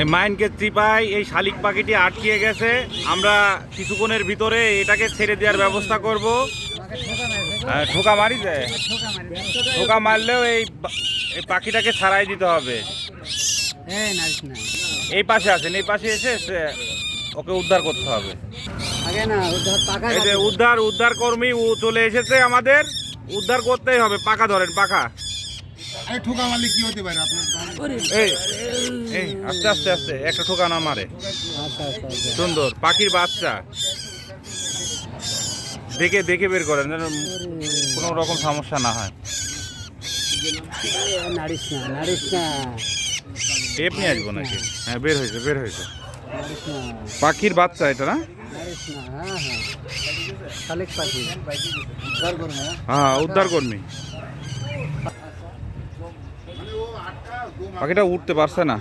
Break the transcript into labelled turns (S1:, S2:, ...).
S1: এই মাইনকে চিপাই এই শালিক পাখিটি আটকিয়ে গেছে। আমরা কিছুক্ষণের ভিতরে এটাকে ছেড়ে দেওয়ার ব্যবস্থা করব। ঠোকা মারি যায় ঠোকা মারলেও এই এই পাখিটাকে ছাড়াই দিতে হবে।
S2: এই
S1: পাশে আছেন এই পাশে এসে ওকে উদ্ধার করতে হবে। উদ্ধার উদ্ধার কর্মী ও চলে এসেছে আমাদের। উদ্ধার করতেই হবে পাকা ধরেন পাকা
S3: আরে ঠোকা মারলে কি হতে পারে? আপনার
S1: এই এই আস্তে আস্তে আস্তে একটা ঠোকা না মারে। সুন্দর পাখির বাচ্চা। দেখে দেখে বের করেন যেন কোনো রকম সমস্যা না হয়। টেপ নিয়ে আসব নাকি? হ্যাঁ বের হয়েছে বের হয়েছে। পাখির বাচ্চা এটা না?
S2: হ্যাঁ হ্যাঁ। পাখি।
S1: হ্যাঁ। উদ্ধার কর্মী পাখিটা উঠতে পারছে না।